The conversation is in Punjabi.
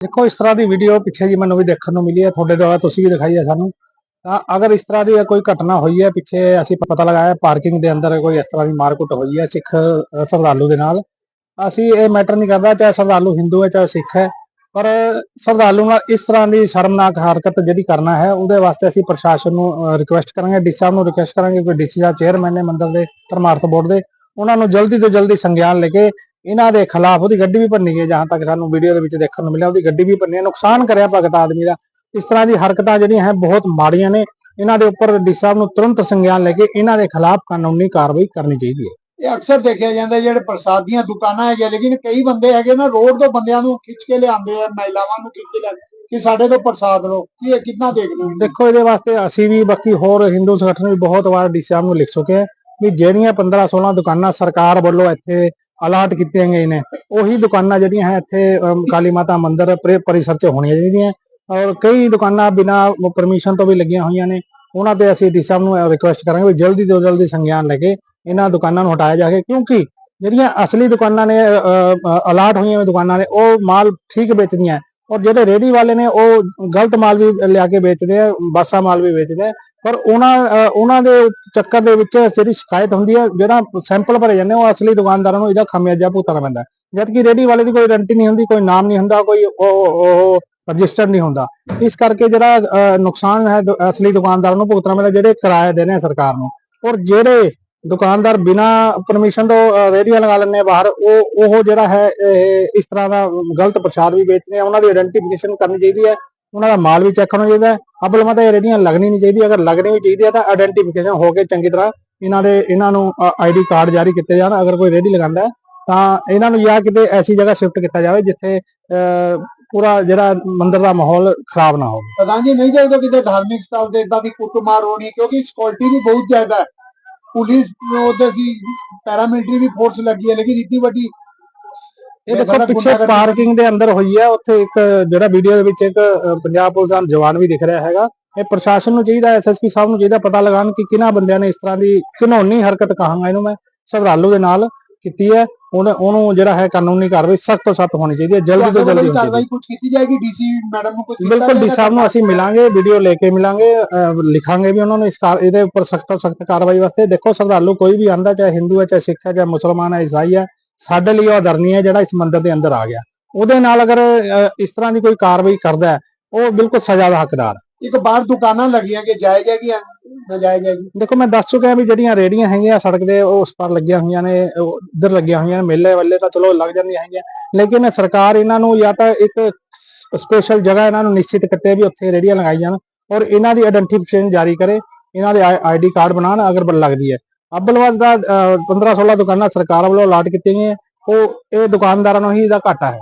ਦੇਖੋ ਇਸ ਤਰ੍ਹਾਂ ਦੀ ਵੀਡੀਓ ਪਿੱਛੇ ਜੀ ਮੈਨੂੰ ਵੀ ਦੇਖਣ ਨੂੰ ਮਿਲੀ ਹੈ ਤੁਹਾਡੇ ਦੁਆਰਾ ਤੁਸੀਂ ਵੀ ਦਿਖਾਈ ਹੈ ਸਾਨੂੰ। ਤਾਂ ਅਗਰ ਇਸ ਤਰ੍ਹਾਂ ਦੀ ਕੋਈ ਘਟਨਾ ਹੋਈ ਹੈ ਪਿੱਛੇ ਅਸੀਂ ਪਤਾ ਲਗਾਇਆ ਪਾਰਕਿੰਗ ਦੇ ਅੰਦਰ ਕੋਈ ਇਸ ਤਰ੍ਹਾਂ ਦੀ ਮਾਰਕੁੱਟ ਹੋਈ ਹੈ ਸਿੱਖ ਅ, ਸ਼ਰਧਾਲੂ ਦੇ ਨਾਲ। ਅਸੀਂ ਇਹ ਮੈਟਰ ਨਹੀਂ ਕਰਦਾ ਚਾਹੇ ਸ਼ਰਧਾਲੂ ਹਿੰਦੂ ਹੈ ਚਾਹੇ ਸਿੱਖ ਹੈ ਪਰ ਸ਼ਰਧਾਲੂ ਨਾਲ ਇਸ ਤਰ੍ਹਾਂ ਦੀ ਸ਼ਰਮਨਾਕ ਹਰਕਤ ਜਿਹੜੀ ਕਰਨਾ ਹੈ ਉਹਦੇ ਵਾਸਤੇ ਅਸੀਂ ਪ੍ਰਸ਼ਾਸਨ ਨੂੰ ਰਿਕੁਐਸਟ ਕਰਾਂਗੇ ਡੀ ਸਾਹਿਬ ਨੂੰ ਰਿਕੁਐਸਟ ਕਰਾਂਗੇ ਕਿ ਡੀਸੀ ਸਾਹਿਬ ਚੇਅਰਮੈਨ ਨੇ ਮੰਦਰ ਦੇ ਧਰਮਾਰਥ ਬੋਰਡ ਦੇ ਉਹਨਾਂ ਨੂੰ ਜਲਦੀ ਤੋਂ ਜਲਦੀ ਸੰਗਿਆਨ ਲੈ ਕੇ ਇਹਨਾਂ ਦੇ ਖਿਲਾਫ ਉਹਦੀ ਗੱਡੀ ਵੀ ਭੰਨੀ ਗਈ ਜਹਾਂ ਤੱਕ ਸਾਨੂੰ ਵੀਡੀਓ ਦੇ ਵਿੱਚ ਦੇਖਣ ਨੂੰ ਮਿਲਿਆ ਉਹਦੀ ਗੱਡੀ ਵੀ ਭੰਨੀ ਹੈ। ਨੁਕਸਾਨ ਕਰਿਆ ਭਗਤ ਆਦਮੀ ਦਾ। ਇਸ ਤਰ੍ਹਾਂ ਦੀ ਹਰਕਤਾਂ ਜਿਹੜੀਆਂ ਹੈ ਬਹੁਤ ਮਾੜੀਆਂ ਨੇ। ਇਹਨਾਂ ਦੇ ਉੱਪਰ ਡੀ ਸਾਹਿਬ ਨੂੰ ਤੁਰੰਤ ਸੰਗਿਆਨ ਲੈ ਕੇ ਇਹਨਾਂ ਦੇ ਖਿਲਾਫ ਕਾਨੂੰਨੀ ਕਾਰਵਾਈ ਕਰਨੀ ਚਾਹੀਦੀ ਹੈ। ਇਹ ਅਕਸਰ ਦੇਖਿਆ ਜਾਂਦਾ ਜਿਹੜੇ ਪ੍ਰਸਾਦ ਦੀਆਂ ਦੁਕਾਨਾਂ ਹੈਗੀਆਂ ਲੇਕਿਨ ਕਈ ਬੰਦੇ ਹੈਗੇ ਨਾ ਰੋਡ ਤੋਂ ਬੰਦਿਆਂ ਨੂੰ ਖਿੱਚ ਕੇ ਲਿਆਉਂਦੇ ਆ ਮਹਿਲਾਵਾਂ ਨੂੰ ਖਿੱਚ ਕੇ ਲਿਆਉਂਦੇ ਕਿ ਸਾਡੇ ਤੋਂ ਪ੍ਰਸਾਦ ਲਓ ਕੀ ਇਹ ਕਿੰਨਾ ਦੇਖਦੇ ਹੋ ਦੇਖੋ ਇਹਦੇ ਵਾਸਤੇ ਅਸੀਂ ਵੀ ਬਾਕੀ ਹੋਰ ਹਿੰਦੂ ਸੰਗਠਨ ਵੀ ਬਹੁਤ ਵਾਰ ਡੀ ਸਾਹਿਬ ਨੂੰ ਲਿਖ ਚੁੱਕੇ ਹਾਂ ਵੀ ਜਿਹੜੀਆਂ 15 16 ਦੁਕਾਨਾਂ ਸਰਕਾਰ ਵੱਲੋਂ ਇੱਥੇ ਅਲਾਟ ਕੀਤੀਆਂ ਗਈਆਂ ਨੇ। ਉਹੀ ਦੁਕਾਨਾਂ ਜਿਹੜੀਆਂ ਹੈ ਇੱਥੇ ਕਾਲੀ ਮਾਤਾ ਮੰਦਿਰ ਪਰਿ- ਪਰਿਸਰ 'ਚ ਹੋਣੀਆਂ ਚਾਹੀਦੀਆਂ। ਔਰ ਕਈ ਦੁਕਾਨਾਂ ਬਿਨਾ ਪਰਮਿਸ਼ਨ ਤੋਂ ਵੀ ਲੱਗੀਆਂ ਹੋਈਆਂ ਨੇ। ਉਹਨਾਂ ਤੇ ਅਸੀਂ ਡੀ ਸਾਹਿਬ ਨੂੰ ਰਿਕੁਐਸਟ ਕਰਾਂਗੇ ਵੀ ਜਲਦੀ ਤੋਂ ਜਲਦੀ ਸੰਗਿਆਨ ਲੈ ਕੇ ਇਹਨਾਂ ਦੁਕਾਨਾਂ ਨੂੰ ਹਟਾਇਆ ਜਾਵੇ। ਕਿਉਂਕਿ ਜਿਹੜੀਆਂ ਅਸਲੀ ਦੁਕਾਨਾਂ ਨੇ ਅਲਾਟ ਹੋਈਆਂ ਦੁਕਾਨਾਂ ਨੇ, ਉਹ ਮਾਲ ਠੀਕ ਵੇਚਦੀਆਂ। ਔਰ ਜਿਹੜੇ ਰੇਹੜੀ ਵਾਲੇ ਨੇ, ਉਹ ਗਲਤ ਮਾਲ ਵੀ ਲਿਆ ਕੇ ਵੇਚਦੇ ਆ, ਬਾਸਾ ਮਾਲ ਵੀ ਵੇਚਦੇ ਆ। ਪਰ ਉਹਨਾਂ ਉਹਨਾਂ ਦੇ ਚੱਕਰ ਦੇ ਵਿੱਚ ਜਿਹੜੀ ਸ਼ਿਕਾਇਤ ਹੁੰਦੀ ਹੈ ਜਿਹੜਾ ਸੈਂਪਲ ਭਰੇ ਜਾਂਦੇ ਉਹ ਅਸਲੀ ਦੁਕਾਨਦਾਰਾਂ ਨੂੰ ਇਹਦਾ ਖਾਮਿਆਜਾ ਭੁਗਤਣਾ ਪੈਂਦਾ। ਜਦਕਿ ਰੇਹੜੀ ਵਾਲੇ ਦੀ ਕੋਈ ਗਾਰੰਟੀ ਨਹੀਂ ਹੁੰਦੀ, ਕੋਈ ਨਾਮ ਨਹੀਂ ਹੁੰਦਾ, ਕੋਈ ਉਹ ਰਜਿਸਟਰ ਨਹੀਂ ਹੁੰਦਾ। ਇਸ ਕਰਕੇ ਜਿਹੜਾ ਨੁਕਸਾਨ ਹੈ ਅਸਲੀ ਦੁਕਾਨਦਾਰਾਂ ਨੂੰ ਭੁਗਤਣਾ ਪੈਂਦਾ, ਜਿਹੜੇ ਕਿਰਾਏ ਦੇਣੇ ਆ ਸਰਕਾਰ ਨੂੰ। ਔਰ ਜਿਹੜੇ ਦੁਕਾਨਦਾਰ ਬਿਨਾ ਪਰਮਿਸ਼ਨ ਤੋਂ ਅ, ਲਗਾ ਲੈਂਦੇ ਆ ਬਾਹਰ ਉਹ ਉਹ ਜਿਹੜਾ ਹੈ ਇਸ ਤਰ੍ਹਾਂ ਦਾ ਗਲਤ ਪ੍ਰਸ਼ਾਦ ਵੀ ਵੇਚਦੇ ਆ ਉਹਨਾਂ ਦੀ ਆਇਡੈਂਟੀਫਿਕੇਸ਼ਨ ਕਰਨੀ ਚਾਹੀਦੀ ਹੈ ਉਹਨਾਂ ਦਾ ਮਾਲ ਵੀ ਚੈੱਕ ਹੋਣਾ ਚਾਹੀਦਾ ਅਬਲ ਮਤ ਇਹ ਰੇਹੜੀਆਂ ਲੱਗਣੀ ਨਹੀਂ ਚਾਹੀਦੀ ਅਗਰ ਲੱਗਣੀ ਵੀ ਚਾਹੀਦੀ ਹੈ ਤਾਂ ਆਇਡੈਂਟੀਫਿਕੇਸ਼ਨ ਹੋ ਕੇ ਚੰਗੀ ਤਰ੍ਹਾਂ ਇਹਨਾਂ ਦੇ ਇਹਨਾਂ ਨੂੰ ਆਈਡੀ ਕਾਰਡ ਜਾਰੀ ਕੀਤੇ ਜਾਣ ਅਗਰ ਕੋਈ ਰੇਹੜੀ ਲਗਾਉਂਦਾ ਤਾਂ ਇਹਨਾਂ ਨੂੰ ਜਾਂ ਕਿਤੇ ਐਸੀ ਜਗ੍ਹਾ ਸ਼ਿਫਟ ਕੀਤਾ ਜਾਵੇ ਜਿੱਥੇ ਅ, ਪੂਰਾ ਜਿਹੜਾ ਮੰਦਿਰ ਦਾ ਮਾਹੌਲ ਖਰਾਬ ਨਾ ਹੋਵੇ। ਪ੍ਰਧਾਨ ਜੀ ਨਹੀਂ ਚਾਹੀਦਾ ਕਿਤੇ ਧਾਰਮਿਕ ਸਥਲ ਤੇ ਇਦਾਂ ਦੀ ਕੁੱਟਮਾਰ ਹੋਣੀ ਕਿਉਂਕਿ ਸਿਕਿਉਰਿਟੀ ਵੀ ਬਹੁਤ ਜ਼ਿਆਦਾ ਹੈ। ਪੁਲਿਸ ਉਹਦੇ ਦੀ ਪੈਰਾਮਿਲਟਰੀ ਵੀ ਫੋਰਸ ਲੱਗੀ ਹੈ ਲੇਕਿਨ ਇੱਡੀ ਵੱਡੀ ਇਹ ਦੇਖੋ ਪਿੱਛੇ ਪਾਰਕਿੰਗ ਦੇ ਅੰਦਰ ਹੋਈ ਹੈ ਉੱਥੇ ਇੱਕ ਜਿਹੜਾ ਵੀਡੀਓ ਦੇ ਵਿੱਚ ਇੱਕ ਪੰਜਾਬ ਪੁਲਿਸ ਦਾ ਜਵਾਨ ਵੀ ਦਿਖ ਰਿਹਾ ਹੈਗਾ। ਇਹ ਪ੍ਰਸ਼ਾਸਨ ਨੂੰ ਚਾਹੀਦਾ ਐਸਐਸਪੀ ਸਾਹਿਬ ਨੂੰ ਚਾਹੀਦਾ ਪਤਾ ਲਗਾਉਣ ਕਿ ਕਿਹਨਾਂ ਬੰਦਿਆਂ ਨੇ ਇਸ ਤਰ੍ਹਾਂ ਦੀ ਘਿਨੌਣੀ ਹਰਕਤ ਕਹਾਂਗਾ ਇਹਨੂੰ ਮੈਂ ਸ਼ਰਧਾਲੂ ਦੇ ਨਾਲ। ਕੀਤੀ ਹੈ ਉਹਨੇ ਉਹਨੂੰ ਜਿਹੜਾ ਹੈ ਕਾਨੂੰਨੀ ਕਾਰਵਾਈ ਸਖਤ ਤੋਂ ਸਖਤ ਹੋਣੀ ਚਾਹੀਦੀ ਹੈ ਜਲਦੀ ਤੋਂ ਜਲਦੀ ਕਾਰਵਾਈ ਕੁਝ ਕੀਤੀ ਜਾਏਗੀ? ਡੀਸੀ ਮੈਡਮ ਨੂੰ ਕੁਝ ਬਿਲਕੁਲ ਡੀ? ਸਾਹਿਬ ਨੂੰ ਅਸੀਂ ਮਿਲਾਂਗੇ ਵੀਡੀਓ ਲੈ ਕੇ ਮਿਲਾਂਗੇ ਲਿਖਾਂਗੇ ਵੀ ਉਹਨਾਂ ਨੂੰ ਇਸ ਇਹਦੇ ਉੱਪਰ ਸਖਤ ਤੋਂ ਸਖਤ ਕਾਰਵਾਈ ਵਾਸਤੇ। ਦੇਖੋ ਸ਼ਰਧਾਲੂ ਕੋਈ ਵੀ ਆਂਦਾ ਚਾਹੇ ਹਿੰਦੂ ਹੈ ਚਾਹੇ ਸਿੱਖ ਹੈ ਚਾਹੇ ਮੁਸਲਮਾਨ ਹੈ ਈਸਾਈ ਹੈ ਸਾਡੇ ਲਈ ਉਹ ਆਦਰਨੀ ਹੈ ਜਿਹੜਾ ਇਸ ਮੰਦਿਰ ਦੇ ਅੰਦਰ ਆ ਗਿਆ। ਉਹਦੇ ਨਾਲ ਅਗਰ ਇਸ ਤਰ੍ਹਾਂ ਦੀ ਕੋਈ ਕਾਰਵਾਈ ਕਰਦਾ ਹੈ ਉਹ ਬਿਲਕੁਲ ਸਜ਼ਾ ਦਾ ਹੱਕਦਾਰ ਹੈ। ਇੱਕ ਬਾਹਰ ਦੁਕਾਨਾਂ ਲੱਗੀਆਂ ਕਿ ਜਾਇਜ਼ ਹੈਗੀ ਨਜਾਇਜ਼ ਹੈਗੀ ਦੇਖੋ, ਮੈਂ ਦੱਸ ਚੁੱਕਿਆ ਵੀ ਜਿਹੜੀਆਂ ਰੇੜੀਆਂ ਹੈਗੀਆਂ ਸੜਕ ਦੇ ਉਸ ਪਰ ਲੱਗੀਆਂ ਹੋਈਆਂ ਨੇ, ਉਹ ਲੱਗੀਆਂ ਹੋਈਆਂ ਨੇ, ਮੇਲੇ ਵੱਲੇ ਤਾਂ ਚਲੋ ਲੱਗ ਜਾਂਦੀਆਂ ਹੈਗੀਆਂ। ਲੇਕਿਨ ਸਰਕਾਰ ਇਹਨਾਂ ਨੂੰ ਜਾਂ ਤਾਂ ਇੱਕ ਸਪੈਸ਼ਲ ਜਗ੍ਹਾ ਇਹਨਾਂ ਨੂੰ ਨਿਸ਼ਚਿਤ ਕਿਤੇ ਵੀ ਉੱਥੇ ਰੇੜੀਆਂ ਲਗਾਈ ਜਾਣ ਔਰ ਇਹਨਾਂ ਦੀ ਆਇਡੈਂਟੀਫਿਕੇਸ਼ਨ ਜਾਰੀ ਕਰੇ, ਇਹਨਾਂ ਦੇ ਆਈਡੀ ਕਾਰਡ ਬਣਾਉਣ ਅਗਰ ਬ- ਲੱਗਦੀ ਹੈ। ਅੱਬਲਵਾਦ ਦਾ 15 16 ਦੁਕਾਨਾਂ ਸਰਕਾਰ ਵੱਲੋਂ ਅਲਾਟ ਕੀਤੀਆਂ ਗਈਆਂ। ਉਹ, ਇਹ ਦੁਕਾਨਦਾਰਾਂ ਨੂੰ ਹੀ ਇਹਦਾ ਘਾਟਾ ਹੈ।